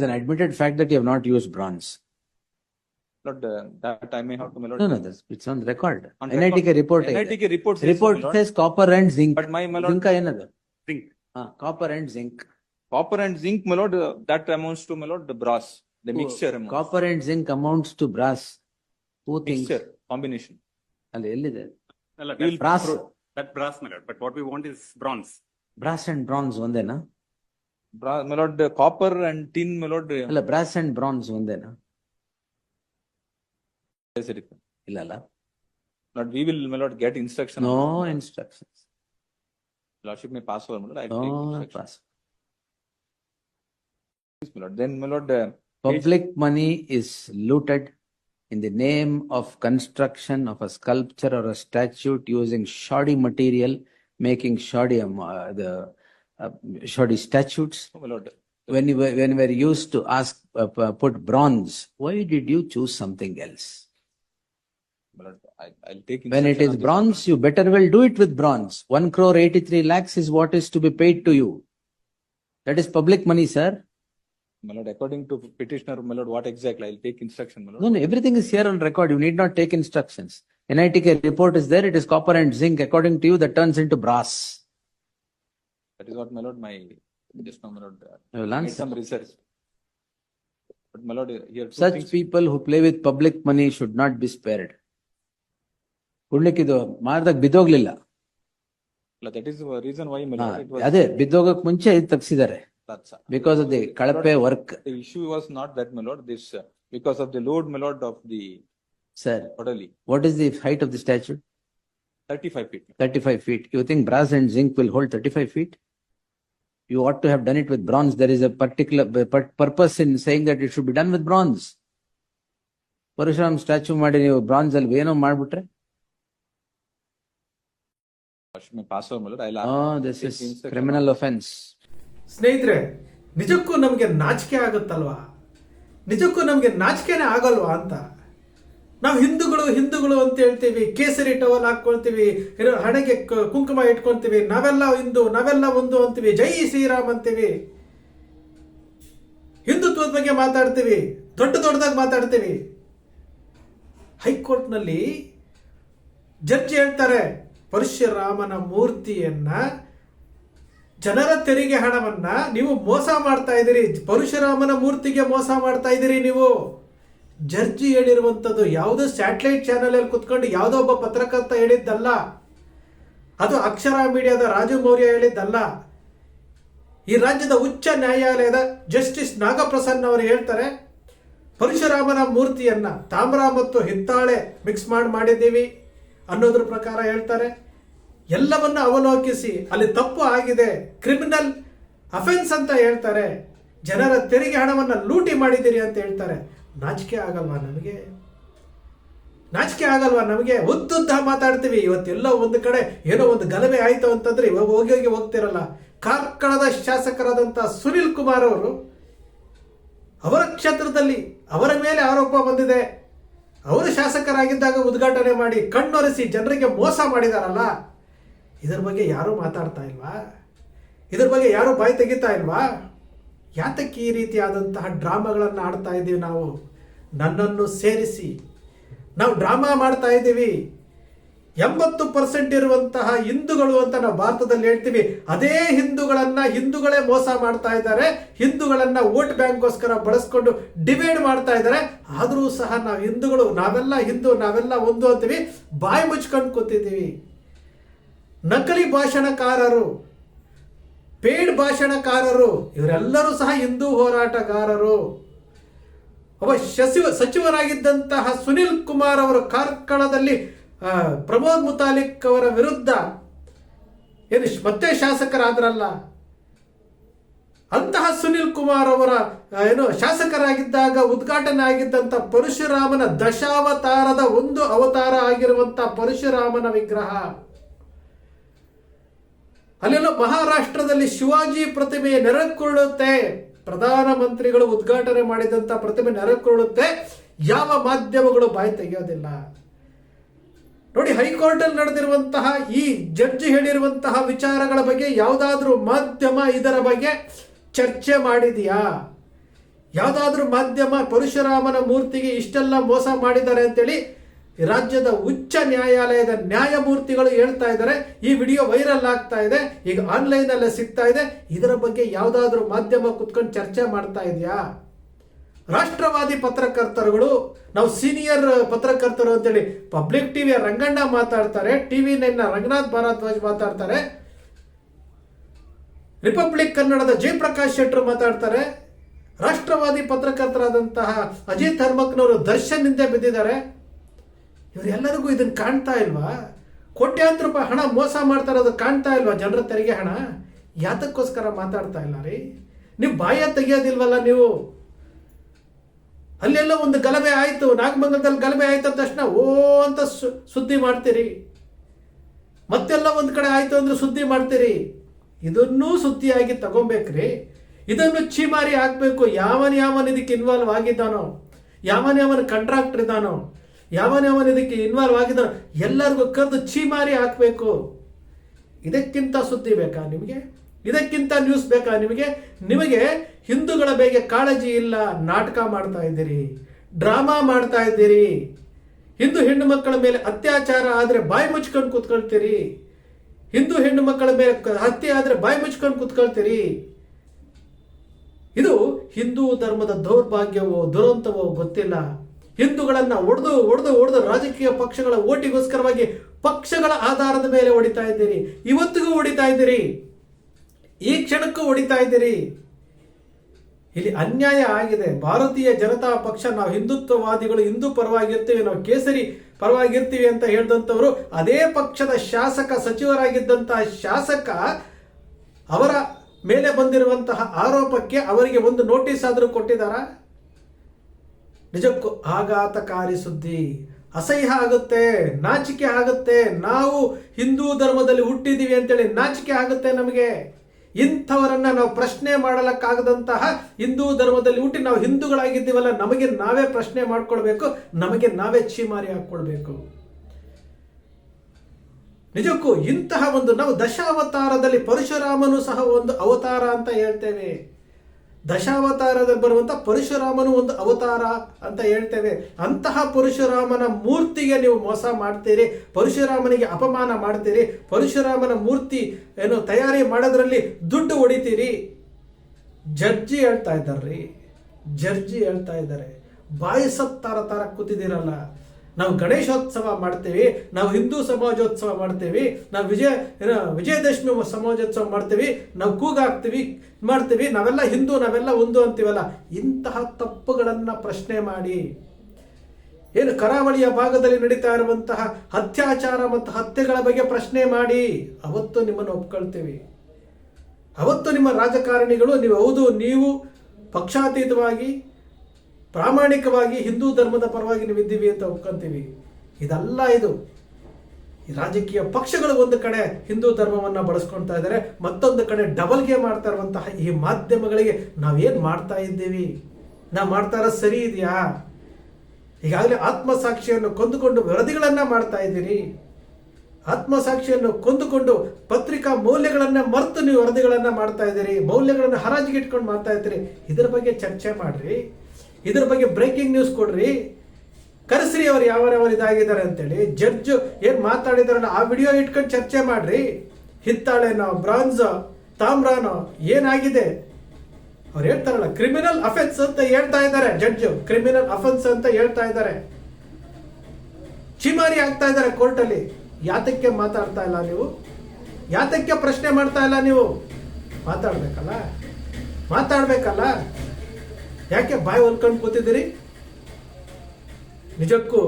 It's an admitted fact that you have not used bronze. Lord, uh, that I may have to, my lord. No, no, that's, it's on record. On NITK report. ಇದೆ. NITK report says so, my Report lord. says copper and zinc. But my, my lord, zinc ಏನದು? zinc, ಹಾ, copper and zinc. copper and zinc, my lord, uh, that amounts to, my lord, the brass, the Oh, mixture amounts. Copper and zinc amounts to brass. Who thinks? Mixture, combination. ಅಲ್ಲಿ ಎಲ್ಲಿದೆ? ಅಲ್ಲ, We'll that- Brass. That brass, my lord, but what we want is bronze. Brass and bronze ಒಂದೇನಾ? Bra, my lord, uh, copper and tin, my lord. uh, ಅಲ್ಲ brass and bronze ಒಂದೇನಾ? yes, it is. ಇಲ್ಲ ಅಲ್ಲ? Lord, we will, my lord, get instruction. No on this. instructions. Lordship may pass over, my lord, I will take No instruction. pass. My lord, then, my lord, uh, Public money is looted in the name of construction of a sculpture or a statue using shoddy material, making shoddy, um, uh, the uh, shoddy statutes. my lord, When you were, when we were used to ask, uh, put bronze, why did you choose something else? my lord, I, I'll take. When it is bronze, you better well do it with bronze. One crore eighty-three lakhs is what is to be paid to you. That is public money, sir. My lord, according to petitioner, my lord, what exactly? I'll take instruction, my lord. No, no, everything is here on record. You need not take instructions. NITK report is there. It is copper and zinc. According to you, that turns into brass. That is what, my lord, my, just now, my lord, uh, You will made answer. some research. But my lord, here. two Such things- people who play with public money should not be spared. ಕೊಡ್ಲಿಕ್ಕಿದು ಮಾರ್ದಾಗ ಬಿದ್ದೋಗ್ಲಿಲ್ಲ Like, That is the reason why, my ಹಾ, lord, it was. ಅದೇ ಬಿದ್ದೋಗಕ್ ಮುಂಚೆ ಇದು ತೆಗ್ಸಿದ್ದಾರೆ That's, uh, because of the ಕಳಪೆ work The issue was not that, my lord, this, uh, because of the load, my lord, of the sir orderly, what is the height of the statue thirty-five feet. Thirty five feet you think brass and zinc will hold thirty You what to have done it with bronze there is a particular purpose in saying that it should be done with bronze Parashuram statue ಮಾಡಿ ನೀವು bronze ಅಲ್ಲಿ ಏನೋ ಮಾಡ್ಬಿಟ್ರೆ? Criminal on- ಸ್ನೇಹಿತರೆ ನಿಜಕ್ಕೂ ನಮಗೆ ನಾಚಿಕೆ ಆಗುತ್ತಲ್ವಾ? ನಿಜಕ್ಕೂ ನಮಗೆ ನಾಚಿಕೆನೇ ಆಗಲ್ವಾ ಅಂತ? ನಾವು ಹಿಂದೂಗಳು ಹಿಂದೂಗಳು ಅಂತ ಹೇಳ್ತೀವಿ. ಕೇಸರಿ ಟವಲ್ ಹಾಕ್ಕೊಳ್ತೀವಿ ಹಣೆಗೆ ಕುಂಕುಮ ಇಟ್ಕೊಳ್ತೀವಿ. ನಾವೆಲ್ಲ ಹಿಂದೂ, ನಾವೆಲ್ಲ ಒಂದು ಅಂತೀವಿ. ಜೈ ಶ್ರೀರಾಮ್ ಅಂತೀವಿ. ಹಿಂದುತ್ವದ ಬಗ್ಗೆ ಮಾತಾಡ್ತೀವಿ. ದೊಡ್ಡ ದೊಡ್ಡದಾಗಿ ಮಾತಾಡ್ತೀವಿ. ಹೈಕೋರ್ಟ್ನಲ್ಲಿ ಜಡ್ಜ್ ಹೇಳ್ತಾರೆ, ಪರಶುರಾಮನ ಮೂರ್ತಿಯನ್ನ ಜನರ ತೆರಿಗೆ ಹಣವನ್ನ ನೀವು ಮೋಸ ಮಾಡ್ತಾ ಇದ್ದೀರಿ. ಪರಶುರಾಮನ ಮೂರ್ತಿಗೆ ಮೋಸ ಮಾಡ್ತಾ ಇದ್ದೀರಿ ನೀವು. ಜಡ್ಜಿ ಹೇಳಿರುವಂಥದ್ದು ಯಾವುದೋ ಸ್ಯಾಟಲೈಟ್ ಚಾನೆಲ್ ಅಲ್ಲಿ ಕುತ್ಕೊಂಡು ಯಾವುದೋ ಒಬ್ಬ ಪತ್ರಕರ್ತ ಹೇಳಿದ್ದಲ್ಲ. ಅದು ಅಕ್ಷರ ಮೀಡಿಯಾದ ರಾಜು ಮೌರ್ಯ ಹೇಳಿದ್ದಲ್ಲ. ಈ ರಾಜ್ಯದ ಉಚ್ಚ ನ್ಯಾಯಾಲಯದ ಜಸ್ಟಿಸ್ ನಾಗಪ್ರಸನ್ನ ಅವರು ಹೇಳ್ತಾರೆ, ಪರಶುರಾಮನ ಮೂರ್ತಿಯನ್ನ ತಾಮ್ರ ಮತ್ತು ಹಿತ್ತಾಳೆ ಮಿಕ್ಸ್ ಮಾಡಿ ಮಾಡಿದ್ದೀವಿ ಅನ್ನೋದ್ರ ಪ್ರಕಾರ ಹೇಳ್ತಾರೆ. ಎಲ್ಲವನ್ನ ಅವಲೋಕಿಸಿ, ಅಲ್ಲಿ ತಪ್ಪು ಆಗಿದೆ, ಕ್ರಿಮಿನಲ್ ಅಫೆನ್ಸ್ ಅಂತ ಹೇಳ್ತಾರೆ. ಜನರ ತೆರಿಗೆ ಹಣವನ್ನು ಲೂಟಿ ಮಾಡಿದ್ದೀರಿ ಅಂತ ಹೇಳ್ತಾರೆ. ನಾಚಿಕೆ ಆಗಲ್ವಾ ನಮಗೆ? ನಾಚಿಕೆ ಆಗಲ್ವಾ ನಮಗೆ? ಉದ್ದುದ್ದ ಮಾತಾಡ್ತೀವಿ. ಇವತ್ತೆಲ್ಲ ಒಂದು ಕಡೆ ಏನೋ ಒಂದು ಗಲಭೆ ಆಯಿತು ಅಂತಂದ್ರೆ ಇವಾಗ ಹೋಗಿ ಹೋಗಿ ಹೋಗ್ತಿರಲ್ಲ. ಕಾರ್ಕಳದ ಶಾಸಕರಾದಂಥ ಸುನಿಲ್ ಕುಮಾರ್ ಅವರು ಅವರ ಕ್ಷೇತ್ರದಲ್ಲಿ ಅವರ ಮೇಲೆ ಆರೋಪ ಬಂದಿದೆ. ಅವರು ಶಾಸಕರಾಗಿದ್ದಾಗ ಉದ್ಘಾಟನೆ ಮಾಡಿ ಕಣ್ಣೊರೆಸಿ ಜನರಿಗೆ ಮೋಸ ಮಾಡಿದಾರಲ್ಲ. ಇದರ ಬಗ್ಗೆ ಯಾರೂ ಮಾತಾಡ್ತಾ ಇಲ್ವಾ? ಇದರ ಬಗ್ಗೆ ಯಾರೂ ಬಾಯಿ ತೆಗಿತಾ ಇಲ್ವಾ? ಯಾತಕ್ಕೆ ಈ ರೀತಿಯಾದಂತಹ ಡ್ರಾಮಾಗಳನ್ನು ಆಡ್ತಾ ಇದ್ದೀವಿ ನಾವು? ನನ್ನನ್ನು ಸೇರಿಸಿ. ನಾವು ಡ್ರಾಮಾ ಮಾಡ್ತಾ ಇದ್ದೀವಿ ಎಂಬತ್ತು ಪರ್ಸೆಂಟ್ ಇರುವಂತಹ ಹಿಂದೂಗಳು ಅಂತ ನಾವು ಭಾರತದಲ್ಲಿ ಹೇಳ್ತೀವಿ. ಅದೇ ಹಿಂದೂಗಳನ್ನ ಹಿಂದೂಗಳೇ ಮೋಸ ಮಾಡ್ತಾ ಇದ್ದಾರೆ. ಹಿಂದೂಗಳನ್ನ ವೋಟ್ ಬ್ಯಾಂಕ್ಗೋಸ್ಕರ ಬಳಸ್ಕೊಂಡು ಡಿವೈಡ್ ಮಾಡ್ತಾ ಇದ್ದಾರೆ. ಆದರೂ ಸಹ ನಾವು ಹಿಂದೂಗಳು, ನಾವೆಲ್ಲ ಹಿಂದೂ, ನಾವೆಲ್ಲ ಒಂದು ಅಂತೀವಿ. ಬಾಯಿ ಮುಚ್ಕೊಂಡು ಕೂತಿದ್ದೀವಿ. ನಕಲಿ ಭಾಷಣಕಾರರು ಪೇಡ್ ಭಾಷಣಕಾರರು, ಇವರೆಲ್ಲರೂ ಸಹ ಹಿಂದೂ ಹೋರಾಟಗಾರರು. ಒಬ್ಬ ಸಚಿವ ಸಚಿವರಾಗಿದ್ದಂತಹ ಸುನಿಲ್ ಕುಮಾರ್ ಅವರು ಕಾರ್ಕಳದಲ್ಲಿ ಪ್ರಮೋದ್ ಮುತಾಲಿಕ್ ಅವರ ವಿರುದ್ಧ ಏನು ಮತ್ತೆ ಶಾಸಕರಾದ್ರಲ್ಲ. ಅಂತಹ ಸುನಿಲ್ ಕುಮಾರ್ ಅವರ ಏನು ಶಾಸಕರಾಗಿದ್ದಾಗ ಉದ್ಘಾಟನೆ ಆಗಿದ್ದಂಥ ಪರಶುರಾಮನ ದಶಾವತಾರದ ಒಂದು ಅವತಾರ ಆಗಿರುವಂಥ ಪರಶುರಾಮನ ವಿಗ್ರಹ. ಅಲ್ಲೆಲ್ಲ ಮಹಾರಾಷ್ಟ್ರದಲ್ಲಿ ಶಿವಾಜಿ ಪ್ರತಿಮೆ ನೆರಕುರುಳುತ್ತೆ ಪ್ರಧಾನಮಂತ್ರಿಗಳು ಉದ್ಘಾಟನೆ ಮಾಡಿದಂತ ಪ್ರತಿಮೆ ನೆರಕುರುಳುತ್ತೆ ಯಾವ ಮಾಧ್ಯಮಗಳು ಬಾಯಿ ತೆಗೆಯೋದಿಲ್ಲ. ನೋಡಿ ಹೈಕೋರ್ಟ್ ಅಲ್ಲಿ ನಡೆದಿರುವಂತಹ ಈ ಜಡ್ಜಿ ಹೇಳಿರುವಂತಹ ವಿಚಾರಗಳ ಬಗ್ಗೆ ಯಾವುದಾದ್ರೂ ಮಾಧ್ಯಮ ಇದರ ಬಗ್ಗೆ ಚರ್ಚೆ ಮಾಡಿದೆಯಾ? ಯಾವುದಾದ್ರೂ ಮಾಧ್ಯಮ ಪರಶುರಾಮನ ಮೂರ್ತಿಗೆ ಇಷ್ಟೆಲ್ಲ ಮೋಸ ಮಾಡಿದ್ದಾರೆ ಅಂತೇಳಿ ರಾಜ್ಯದ ಉಚ್ಚ ನ್ಯಾಯಾಲಯದ ನ್ಯಾಯಮೂರ್ತಿಗಳು ಹೇಳ್ತಾ ಇದ್ದಾರೆ, ಈ ವಿಡಿಯೋ ವೈರಲ್ ಆಗ್ತಾ ಇದೆ, ಈಗ ಆನ್ಲೈನ್ ಅಲ್ಲೇ ಸಿಗ್ತಾ ಇದೆ. ಇದರ ಬಗ್ಗೆ ಯಾವುದಾದ್ರೂ ಮಾಧ್ಯಮ ಕುತ್ಕೊಂಡು ಚರ್ಚೆ ಮಾಡ್ತಾ ಇದೆಯಾ? ರಾಷ್ಟ್ರವಾದಿ ಪತ್ರಕರ್ತರುಗಳು, ನಾವು ಸೀನಿಯರ್ ಪತ್ರಕರ್ತರು ಅಂತೇಳಿ ಪಬ್ಲಿಕ್ ಟಿವಿಯ ರಂಗಣ್ಣ ಮಾತಾಡ್ತಾರೆ, ಟಿವಿ ನೈನ್ನ ರಂಗನಾಥ್ ಭಾರದ್ವಾಜ್ ಮಾತಾಡ್ತಾರೆ. ರಿಪಬ್ಲಿಕ್ ಕನ್ನಡದ ಜಯಪ್ರಕಾಶ್ ಶೆಟ್ಟರು ಮಾತಾಡ್ತಾರೆ. ರಾಷ್ಟ್ರವಾದಿ ಪತ್ರಕರ್ತರಾದಂತಹ ಅಜಿತ್ ದರ್ಶನ್ ಹಿಂದೆ ಬಿದ್ದಿದ್ದಾರೆ. ಇವರೆಲ್ಲರಿಗೂ ಇದನ್ನ ಕಾಣ್ತಾ ಇಲ್ವಾ? ಕೋಟ್ಯಾಂತರ ರೂಪಾಯಿ ಹಣ ಮೋಸ ಮಾಡ್ತಾ ಇರೋದು ಕಾಣ್ತಾ ಇಲ್ವಾ ಜನರ ತೆರಿಗೆ ಹಣ? ಯಾತಕ್ಕೋಸ್ಕರ ಮಾತಾಡ್ತಾ ಇಲ್ಲ ರೀ? ನೀವು ಬಾಯ ತೆಗಿಯೋದಿಲ್ವಲ್ಲ ನೀವು? ಅಲ್ಲೆಲ್ಲ ಒಂದು ಗಲಭೆ ಆಯಿತು, ನಾಗಮಂಗಲದಲ್ಲಿ ಗಲಭೆ ಆಯ್ತು ಅಂದ ತಕ್ಷಣ, ಓ ಅಂತ ಸುದ್ದಿ ಮಾಡ್ತೀರಿ. ಮತ್ತೆಲ್ಲ ಒಂದು ಕಡೆ ಆಯಿತು ಅಂದ್ರೆ ಸುದ್ದಿ ಮಾಡ್ತೀರಿ. ಇದನ್ನೂ ಸುದ್ದಿಯಾಗಿ ತಗೊಬೇಕ್ರಿ. ಇದನ್ನು ಚೀಮಾರಿ ಹಾಕ್ಬೇಕು. ಯಾವನ್ ಯಾವನ್ ಇದಕ್ಕೆ ಇನ್ವಾಲ್ವ್ ಆಗಿದ್ದಾನೋ, ಯಾವನ್ ಯಾವನ್ ಕಾಂಟ್ರಾಕ್ಟರ್ ಇದ್ದಾನೋ ಯಾವನ್ ಯಾವನ್ ಇದಕ್ಕೆ ಇನ್ವಾಲ್ವ್ ಆಗಿದ್ದಾನೋ ಎಲ್ಲರಿಗೂ ಕರೆದು ಚೀಮಾರಿ ಹಾಕಬೇಕು. ಇದಕ್ಕಿಂತ ಸುದ್ದಿ ಬೇಕಾ ನಿಮಗೆ? ಇದಕ್ಕಿಂತ ನ್ಯೂಸ್ ಬೇಕಾ ನಿಮಗೆ? ನಿಮಗೆ ಹಿಂದೂಗಳ ಬಗ್ಗೆ ಕಾಳಜಿ ಇಲ್ಲ, ನಾಟಕ ಮಾಡ್ತಾ ಇದ್ದೀರಿ, ಡ್ರಾಮಾ ಮಾಡ್ತಾ ಇದ್ದೀರಿ. ಹಿಂದೂ ಹೆಣ್ಣು ಮಕ್ಕಳ ಮೇಲೆ ಅತ್ಯಾಚಾರ ಆದರೆ ಬಾಯಿ ಮುಚ್ಕೊಂಡು ಕೂತ್ಕೊಳ್ತೀರಿ. ಹಿಂದೂ ಹೆಣ್ಣು ಮಕ್ಕಳ ಮೇಲೆ ಹತ್ಯೆ ಆದರೆ ಬಾಯಿ ಮುಚ್ಕೊಂಡು ಕೂತ್ಕೊಳ್ತೀರಿ. ಇದು ಹಿಂದೂ ಧರ್ಮದ ದೌರ್ಭಾಗ್ಯವೋ, ದುರಂತವೋ ಗೊತ್ತಿಲ್ಲ. ಹಿಂದೂಗಳನ್ನ ಒಡೆದು ಒಡೆದು ಒಡೆದು ರಾಜಕೀಯ ಪಕ್ಷಗಳ ಓಟಿಗೋಸ್ಕರವಾಗಿ ಪಕ್ಷಗಳ ಆಧಾರದ ಮೇಲೆ ಹೊಡಿತಾ ಇದ್ದೀರಿ. ಇವತ್ತಿಗೂ ಹೊಡಿತಾ ಇದ್ದೀರಿ. ಈ ಕ್ಷಣಕ್ಕೂ ಹೊಡಿತಾ ಇದ್ದೀರಿ. ಇಲ್ಲಿ ಅನ್ಯಾಯ ಆಗಿದೆ. ಭಾರತೀಯ ಜನತಾ ಪಕ್ಷ, ನಾವು ಹಿಂದುತ್ವವಾದಿಗಳು, ಹಿಂದೂ ಪರವಾಗಿರ್ತೀವಿ, ನಾವು ಕೇಸರಿ ಪರವಾಗಿರ್ತೀವಿ ಅಂತ ಹೇಳಿದಂಥವರು, ಅದೇ ಪಕ್ಷದ ಶಾಸಕ, ಸಚಿವರಾಗಿದ್ದಂತಹ ಶಾಸಕ, ಅವರ ಮೇಲೆ ಬಂದಿರುವಂತಹ ಆರೋಪಕ್ಕೆ ಅವರಿಗೆ ಒಂದು ನೋಟಿಸ್ ಆದರೂ ಕೊಟ್ಟಿದ್ದಾರಾ? ನಿಜಕ್ಕೂ ಆಘಾತಕಾರಿ ಸುದ್ದಿ. ಅಸಹ್ಯ ಆಗುತ್ತೆ, ನಾಚಿಕೆ ಆಗುತ್ತೆ. ನಾವು ಹಿಂದೂ ಧರ್ಮದಲ್ಲಿ ಹುಟ್ಟಿದೀವಿ ಅಂತೇಳಿ ನಾಚಿಕೆ ಆಗುತ್ತೆ ನಮಗೆ. ಇಂಥವರನ್ನ ನಾವು ಪ್ರಶ್ನೆ ಮಾಡಲಕ್ಕಾಗದಂತಹ ಹಿಂದೂ ಧರ್ಮದಲ್ಲಿ ಹುಟ್ಟಿ ನಾವು ಹಿಂದೂಗಳಾಗಿದ್ದೀವಲ್ಲ, ನಮಗೆ ನಾವೇ ಪ್ರಶ್ನೆ ಮಾಡ್ಕೊಳ್ಬೇಕು, ನಮಗೆ ನಾವೇ ಚೀಮಾರಿ ಹಾಕ್ಕೊಳ್ಬೇಕು. ನಿಜಕ್ಕೂ ಇಂತಹ ಒಂದು ನಾವು ದಶಾವತಾರದಲ್ಲಿ ಪರಶುರಾಮನು ಸಹ ಒಂದು ಅವತಾರ ಅಂತ ಹೇಳ್ತೇವೆ. ದಶಾವತಾರದಲ್ಲಿ ಬರುವಂತ ಪರಶುರಾಮನು ಒಂದು ಅವತಾರ ಅಂತ ಹೇಳ್ತೇವೆ. ಅಂತಹ ಪರಶುರಾಮನ ಮೂರ್ತಿಗೆ ನೀವು ಮೋಸ ಮಾಡ್ತೀರಿ, ಪರಶುರಾಮನಿಗೆ ಅಪಮಾನ ಮಾಡ್ತೀರಿ, ಪರಶುರಾಮನ ಮೂರ್ತಿ ಏನು ತಯಾರಿ ಮಾಡೋದ್ರಲ್ಲಿ ದುಡ್ಡು ಹೊಡಿತೀರಿ. ಜಡ್ಜಿ ಹೇಳ್ತಾ ಇದ್ದಾರ್ರಿ ಜಡ್ಜಿ ಹೇಳ್ತಾ ಇದ್ದಾರೆ. ಬಾಯಿ ಸತ್ತಾರ ತರ ಕೂತಿದ್ದೀರಲ್ಲ ನಾವು ಗಣೇಶೋತ್ಸವ ಮಾಡ್ತೇವೆ, ನಾವು ಹಿಂದೂ ಸಮಾಜೋತ್ಸವ ಮಾಡ್ತೇವೆ, ನಾವು ವಿಜಯ ವಿಜಯದಶಮಿ ಸಮಾಜೋತ್ಸವ ಮಾಡ್ತೇವೆ, ನಾವು ಕೂಗಾಕ್ತೀವಿ ಮಾಡ್ತೀವಿ, ನಾವೆಲ್ಲ ಹಿಂದೂ, ನಾವೆಲ್ಲ ಒಂದು ಅಂತೀವಲ್ಲ. ಇಂತಹ ತಪ್ಪುಗಳನ್ನು ಪ್ರಶ್ನೆ ಮಾಡಿ. ಏನು ಕರಾವಳಿಯ ಭಾಗದಲ್ಲಿ ನಡೀತಾ ಇರುವಂತಹ ಅತ್ಯಾಚಾರ ಮತ್ತು ಹತ್ಯೆಗಳ ಬಗ್ಗೆ ಪ್ರಶ್ನೆ ಮಾಡಿ. ಅವತ್ತು ನಿಮ್ಮನ್ನು ಒಪ್ಕೊಳ್ತೀವಿ. ಅವತ್ತು ನಿಮ್ಮ ರಾಜಕಾರಣಿಗಳು, ನೀವು ಹೌದು, ನೀವು ಪಕ್ಷಾತೀತವಾಗಿ ಪ್ರಾಮಾಣಿಕವಾಗಿ ಹಿಂದೂ ಧರ್ಮದ ಪರವಾಗಿ ನೀವು ಇದ್ದೀವಿ ಅಂತ ಒಪ್ಕೊಂತೀವಿ. ಇದೆಲ್ಲ ಇದು. ರಾಜಕೀಯ ಪಕ್ಷಗಳು ಒಂದು ಕಡೆ ಹಿಂದೂ ಧರ್ಮವನ್ನ ಬಳಸ್ಕೊಳ್ತಾ ಇದ್ದಾರೆ, ಮತ್ತೊಂದು ಕಡೆ ಡಬಲ್ ಗೇಮ್ ಮಾಡ್ತಾ ಇರುವಂತಹ ಈ ಮಾಧ್ಯಮಗಳಿಗೆ ನಾವೇನು ಮಾಡ್ತಾ ಇದ್ದೀವಿ? ನಾವು ಮಾಡ್ತಾ ಇರೋ ಸರಿ ಇದೆಯಾ? ಈಗಾಗಲೇ ಆತ್ಮಸಾಕ್ಷಿಯನ್ನು ಕೊಂದುಕೊಂಡು ವರದಿಗಳನ್ನು ಮಾಡ್ತಾ ಇದ್ದೀರಿ. ಆತ್ಮಸಾಕ್ಷಿಯನ್ನು ಕೊಂದುಕೊಂಡು ಪತ್ರಿಕಾ ಮೌಲ್ಯಗಳನ್ನ ಮರೆತು ನೀವು ವರದಿಗಳನ್ನು ಮಾಡ್ತಾ ಇದ್ದೀರಿ, ಮೌಲ್ಯಗಳನ್ನ ಹರಾಜಿಗೆ ಇಟ್ಕೊಂಡು ಮಾಡ್ತಾ ಇದ್ದೀರಿ. ಇದರ ಬಗ್ಗೆ ಚರ್ಚೆ ಮಾಡ್ರಿ. ಇದ್ರ ಬಗ್ಗೆ ಬ್ರೇಕಿಂಗ್ ನ್ಯೂಸ್ ಕೊಡ್ರಿ. ಕರೆಸ್ರಿ ಅವ್ರು ಯಾವ ಯಾವ ಇದಾಗಿದ್ದಾರೆ ಅಂತೇಳಿ. ಜಡ್ಜ್ ಏನ್ ಮಾತಾಡಿದಾರಲ್ಲ, ಆ ವಿಡಿಯೋ ಇಟ್ಕೊಂಡು ಚರ್ಚೆ ಮಾಡ್ರಿ. ಹಿತ್ತಾಳೆನೋ ಬ್ರಾನ್ಸ್ ತಾಮ್ರಾನೋ, ಏನಾಗಿದೆ? ಅವ್ರು ಹೇಳ್ತಾರಲ್ಲ ಕ್ರಿಮಿನಲ್ ಅಫೆನ್ಸ್ ಅಂತ ಹೇಳ್ತಾ ಇದ್ದಾರೆ ಜಡ್ಜ್ ಕ್ರಿಮಿನಲ್ ಅಫೆನ್ಸ್ ಅಂತ ಹೇಳ್ತಾ ಇದ್ದಾರೆ. ಚಿಮಾರಿ ಆಗ್ತಾ ಇದ್ದಾರೆ ಕೋರ್ಟಲ್ಲಿ ಯಾತಕ್ಕೆ ಮಾತಾಡ್ತಾ ಇಲ್ಲ ನೀವು? ಯಾತಕ್ಕೆ ಪ್ರಶ್ನೆ ಮಾಡ್ತಾ ಇಲ್ಲ ನೀವು? ಮಾತಾಡ್ಬೇಕಲ್ಲ? ಮಾತಾಡ್ಬೇಕಲ್ಲ? ಯಾಕೆ ಬಾಯಿ ಹೊಲ್ಕೊಂಡು ಕೂತಿದ್ದೀರಿ? ನಿಜಕ್ಕೂ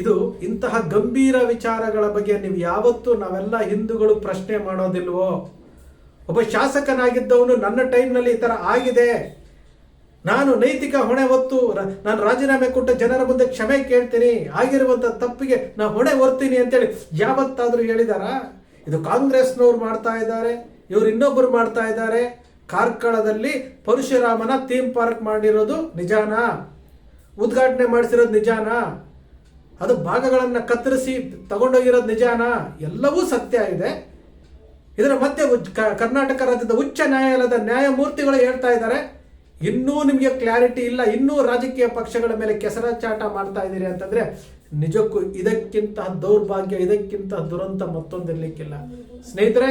ಇದು ಇಂತಹ ಗಂಭೀರ ವಿಚಾರಗಳ ಬಗ್ಗೆ ನೀವು ಯಾವತ್ತೂ ನಾವೆಲ್ಲ ಹಿಂದೂಗಳು ಪ್ರಶ್ನೆ ಮಾಡೋದಿಲ್ವೋ? ಒಬ್ಬ ಶಾಸಕನಾಗಿದ್ದವನು ನನ್ನ ಟೈಮ್ನಲ್ಲಿ ಈ ಥರ ಆಗಿದೆ. ನಾನು ನೈತಿಕ ಹೊಣೆ ಹೊತ್ತು ನಾನು ರಾಜೀನಾಮೆ ಕೊಟ್ಟ ಜನರ ಮುಂದೆ ಕ್ಷಮೆ ಕೇಳ್ತೀನಿ. ಆಗಿರುವಂತ ತಪ್ಪಿಗೆ ನಾನು ಹೊಣೆ ಹೊರ್ತೀನಿ ಅಂತೇಳಿ ಯಾವತ್ತಾದರೂ ಹೇಳಿದಾರ? ಇದು ಕಾಂಗ್ರೆಸ್ನವ್ರು ಮಾಡ್ತಾ ಇದ್ದಾರೆ, ಇವ್ರು ಇನ್ನೊಬ್ಬರು ಮಾಡ್ತಾ ಇದ್ದಾರೆ. ಕಾರ್ಕಳದಲ್ಲಿ ಪರಶುರಾಮನ ಥೀಮ್ ಪಾರ್ಕ್ ಮಾಡಿರೋದು ನಿಜಾನಾ? ಉದ್ಘಾಟನೆ ಮಾಡಿಸಿರೋದು ನಿಜಾನಾ? ಅದು ಭಾಗಗಳನ್ನು ಕತ್ತರಿಸಿ ತಗೊಂಡೋಗಿರೋದು ನಿಜಾನಾ? ಎಲ್ಲವೂ ಸತ್ಯ ಇದೆ. ಇದರ ಮಧ್ಯೆ ಕರ್ನಾಟಕ ರಾಜ್ಯದ ಉಚ್ಚ ನ್ಯಾಯಾಲಯದ ನ್ಯಾಯಮೂರ್ತಿಗಳು ಹೇಳ್ತಾ ಇದ್ದಾರೆ, ಇನ್ನೂ ನಿಮಗೆ ಕ್ಲಾರಿಟಿ ಇಲ್ಲ, ಇನ್ನೂ ರಾಜಕೀಯ ಪಕ್ಷಗಳ ಮೇಲೆ ಕೆಸರಾಚಾಟ ಮಾಡ್ತಾ ಇದ್ದೀರಿ ಅಂತಂದ್ರೆ ನಿಜಕ್ಕೂ ಇದಕ್ಕಿಂತ ದೌರ್ಭಾಗ್ಯ, ಇದಕ್ಕಿಂತ ದುರಂತ ಮತ್ತೊಂದಿರಲಿಕ್ಕಿಲ್ಲ. ಸ್ನೇಹಿತರೆ